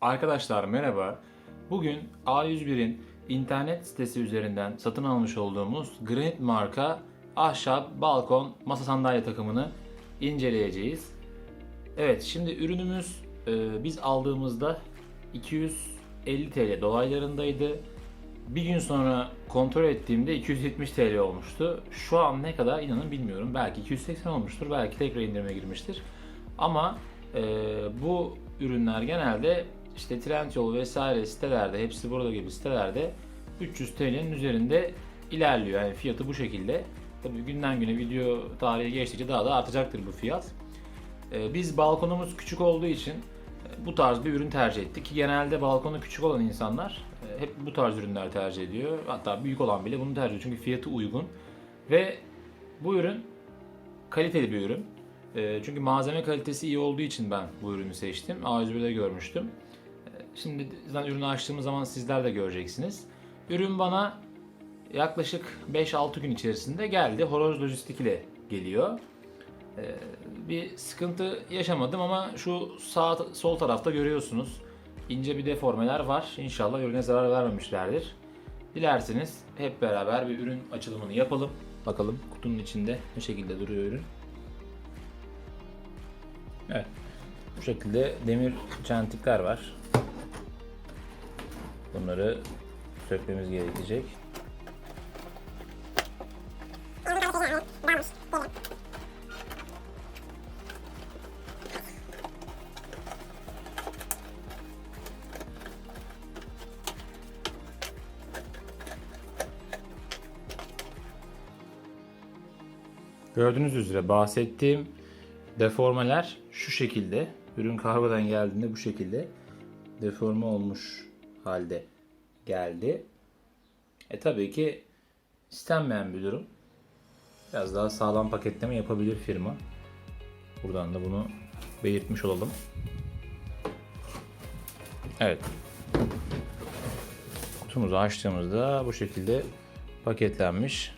Arkadaşlar merhaba. Bugün A101'in internet sitesi üzerinden satın almış olduğumuz Granit marka ahşap, balkon, masa sandalye takımını inceleyeceğiz. Evet şimdi ürünümüz e, biz aldığımızda 250 TL dolaylarındaydı. Bir gün sonra kontrol ettiğimde 270 TL olmuştu. Şu an ne kadar inanın bilmiyorum. Belki 280 olmuştur, belki tekrar indirime girmiştir. Ama e, bu ürünler genelde işte Trendyol vesaire sitelerde, hepsi burada gibi sitelerde 300 TL'nin üzerinde ilerliyor. Yani fiyatı bu şekilde. Tabii günden güne video tarihi geçtikçe daha da artacaktır bu fiyat. E, biz balkonumuz küçük olduğu için e, bu tarz bir ürün tercih ettik. Ki genelde balkonu küçük olan insanlar e, hep bu tarz ürünler tercih ediyor. Hatta büyük olan bile bunu tercih ediyor çünkü fiyatı uygun. Ve bu ürün kaliteli bir ürün. E, Çünkü malzeme kalitesi iyi olduğu için ben bu ürünü seçtim. A101'de görmüştüm. Şimdi zaten ürünü açtığımız zaman sizler de göreceksiniz. Ürün bana yaklaşık 5-6 gün içerisinde geldi. Horoz Lojistik ile geliyor. E, Bir sıkıntı yaşamadım ama şu sağ sol tarafta görüyorsunuz. ince bir deformeler var. İnşallah ürüne zarar vermemişlerdir. Dilerseniz hep beraber bir ürün açılımını yapalım. Bakalım kutunun içinde ne şekilde duruyor ürün. Evet. Bu şekilde demir çentikler var. Bunları sökmemiz gerekecek. Gördüğünüz üzere bahsettiğim deformeler şu şekilde. Ürün kargodan geldiğinde bu şekilde deforme olmuş halde geldi. E tabii ki istenmeyen bir durum. Biraz daha sağlam paketleme yapabilir firma. Buradan da bunu belirtmiş olalım. Evet. Kutumuzu açtığımızda bu şekilde paketlenmiş.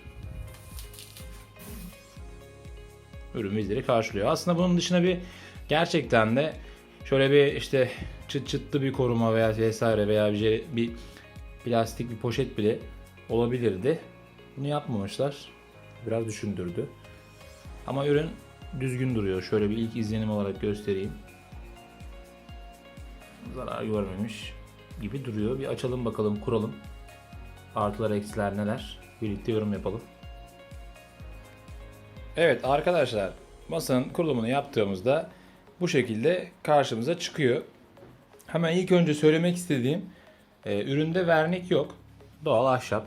ürün bizleri karşılıyor. Aslında bunun dışında bir gerçekten de şöyle bir işte çıt çıtlı bir koruma veya vesaire veya bir, bir plastik bir poşet bile olabilirdi. Bunu yapmamışlar. Biraz düşündürdü. Ama ürün düzgün duruyor. Şöyle bir ilk izlenim olarak göstereyim. Zarar görmemiş gibi duruyor. Bir açalım bakalım, kuralım. Artılar, eksiler neler? Birlikte yorum yapalım. Evet arkadaşlar masanın kurulumunu yaptığımızda bu şekilde karşımıza çıkıyor. Hemen ilk önce söylemek istediğim e, üründe vernik yok. Doğal ahşap.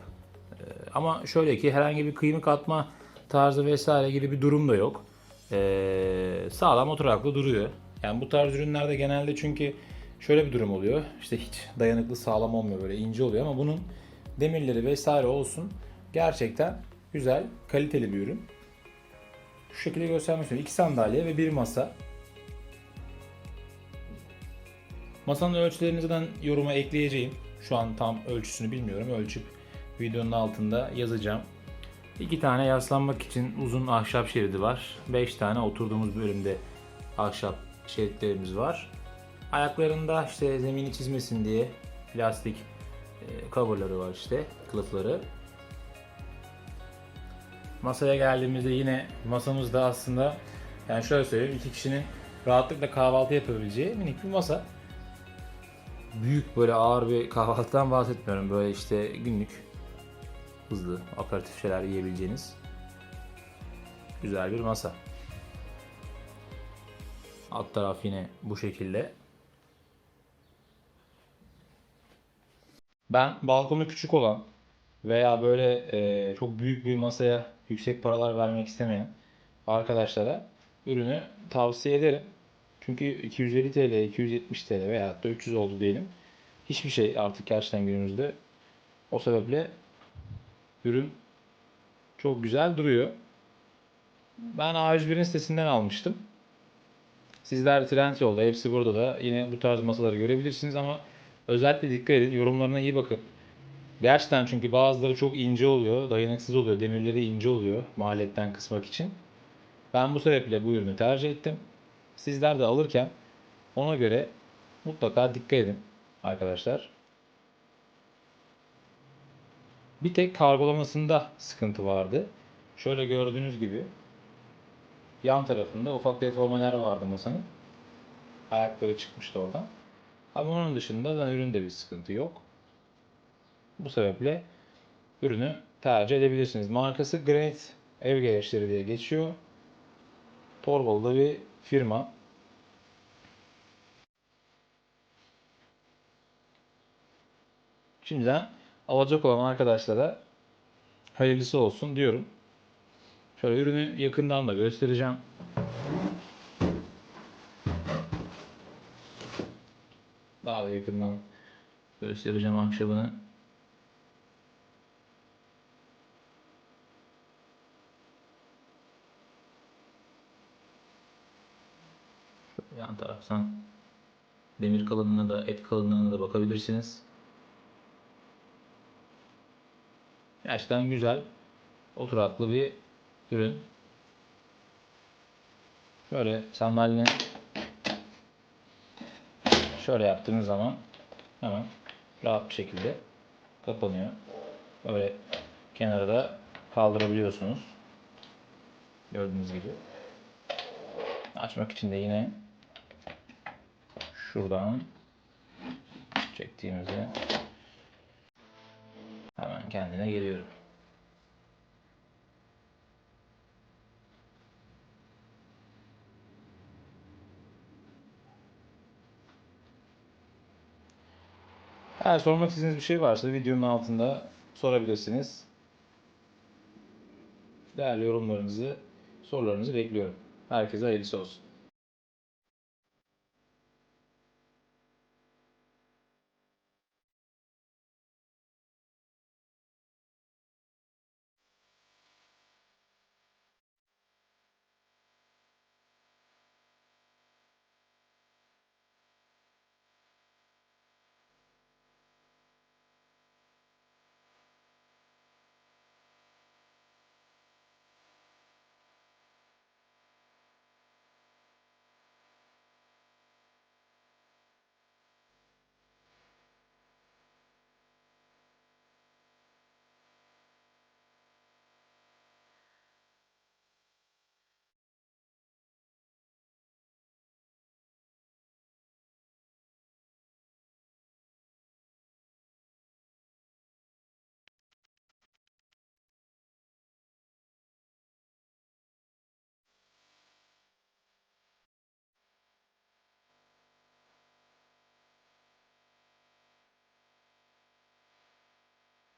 E, ama şöyle ki herhangi bir kıymık atma tarzı vesaire gibi bir durum da yok. E, sağlam oturaklı duruyor. Yani bu tarz ürünlerde genelde çünkü şöyle bir durum oluyor. İşte hiç dayanıklı sağlam olmuyor böyle ince oluyor ama bunun demirleri vesaire olsun gerçekten güzel kaliteli bir ürün. Şu şekilde göstermek istiyorum. İki sandalye ve bir masa. Masanın ölçülerini zaten yoruma ekleyeceğim. Şu an tam ölçüsünü bilmiyorum. Ölçüp videonun altında yazacağım. İki tane yaslanmak için uzun ahşap şeridi var. Beş tane oturduğumuz bölümde ahşap şeritlerimiz var. Ayaklarında işte zemini çizmesin diye plastik e, coverları var işte, kılıfları. Masaya geldiğimizde yine masamızda aslında yani şöyle söyleyeyim iki kişinin rahatlıkla kahvaltı yapabileceği minik bir masa. Büyük böyle ağır bir kahvaltıdan bahsetmiyorum. Böyle işte günlük hızlı aperatif şeyler yiyebileceğiniz güzel bir masa. Alt taraf yine bu şekilde. Ben balkonu küçük olan veya böyle e, çok büyük bir masaya yüksek paralar vermek istemeyen arkadaşlara ürünü tavsiye ederim. Çünkü 250 TL, 270 TL veya da 300 oldu diyelim. Hiçbir şey artık gerçekten günümüzde. O sebeple ürün çok güzel duruyor. Ben A101'in sitesinden almıştım. Sizler Trendyol'da, hepsi burada da yine bu tarz masaları görebilirsiniz ama özellikle dikkat edin, yorumlarına iyi bakın. Gerçekten çünkü bazıları çok ince oluyor, dayanıksız oluyor, demirleri ince oluyor maletten kısmak için. Ben bu sebeple bu ürünü tercih ettim. Sizler de alırken ona göre mutlaka dikkat edin arkadaşlar. Bir tek kargolamasında sıkıntı vardı. Şöyle gördüğünüz gibi yan tarafında ufak deformeler vardı masanın. Ayakları çıkmıştı oradan. Ama onun dışında da üründe bir sıkıntı yok. Bu sebeple ürünü tercih edebilirsiniz. Markası Granite Ev Gereçleri diye geçiyor. Torbalı'da bir firma. Şimdiden alacak olan arkadaşlara hayırlısı olsun diyorum. Şöyle ürünü yakından da göstereceğim. Daha da yakından göstereceğim ahşabını. Yan taraftan demir kalınlığına da et kalınlığına da bakabilirsiniz. Gerçekten güzel, oturaklı bir ürün. Şöyle sandalyenin şöyle yaptığınız zaman hemen rahat bir şekilde kapanıyor. Böyle kenara da kaldırabiliyorsunuz. Gördüğünüz gibi. Açmak için de yine şuradan çektiğimizde hemen kendine geliyorum. Eğer sormak istediğiniz bir şey varsa videonun altında sorabilirsiniz. Değerli yorumlarınızı, sorularınızı bekliyorum. Herkese hayırlısı olsun.